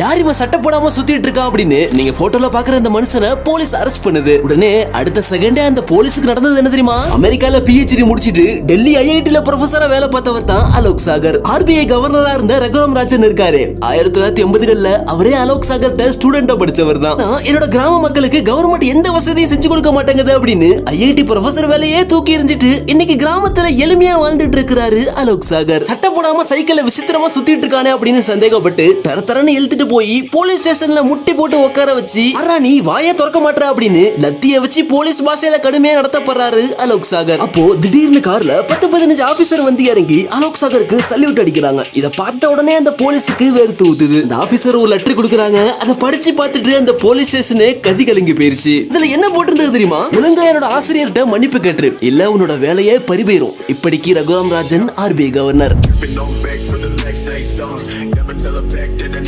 யார் இவன் சட்டை போடாம சுத்திட்டு இருக்கான் அப்படின்னு நீங்க போட்டோல பாக்குற அந்த மனுஷனை போலீஸ் அரெஸ்ட் பண்ணுது. உடனே அடுத்த செகண்டே அந்த போலீஸுக்கு நடந்தது என்ன தெரியுமா? அமெரிக்கால பிஹெச்டி முடிச்சிட்டு டெல்லி ஐஐடில ப்ரொஃபஸரா வேலை பார்த்தவர் தான் அலோக் சாகர். ஆர்பிஐ கவர்னரா இருந்த ரகுராம் ராஜன் இருக்காரு. ஆயிரத்தி தொள்ளாயிரத்தி எண்பதுகள்ல அவரே அலோக் சாகர் ஸ்டூடெண்டா படிச்சவர் தான். என்னோட கிராம மக்களுக்கு கவர்மெண்ட் எந்த வசதியும் செஞ்சு கொடுக்க மாட்டேங்குது அப்படின்னு ஐஐடி ப்ரொஃபஸர் வேலையே தூக்கி எறிஞ்சிட்டு இன்னைக்கு கிராமத்துல எளிமையா வாழ்ந்துட்டு இருக்கிறாரு அலோக் சாகர். சட்டை போடாம சைக்கிள்ல விசித்திரமா சுத்திட்டு இருக்கானே அப்படின்னு சந்தேகப்பட்டு தர தரன்னு இழுத்துட்டு போய் போலீஸ் ஸ்டேஷன்ல முட்டி போட்டு உட்கார வச்சு அரா நீ வாய திறக்க மாட்டா அப்படின்னு லத்திய வச்சு போலீஸ் பாஷையில கடுமையா நடத்தப்படுறாரு அலோக் சாகர். அப்போ திடீர்னு கார்ல பத்து பதினஞ்சு ஆபீசர் வந்து இறங்கி அலோக் சாகருக்கு சல்யூட் அடிக்கிறாங்க. இத பார்த்த உடனே அந்த போலீஸுக்கு வேர்த்து ஊத்துது. இந்த ஆபீசர் ஒரு லெட்டர் கொடுக்குறாங்க. அதை படிச்சு பார்த்துட்டு அந்த போலீஸ் ஸ்டேஷனே கதி கலங்கி போயிருச்சு. இதுல என்ன போட்டிருந்தது தெரியுமா? ஒழுங்கா என்னோட ஆசிரியர்கிட்ட மன்னிப்பு கேட்டு இல்ல உன்னோட வேலையே பறிபோயிரும். இப்படிக்கு Raghuram Rajan RBI governor Been on back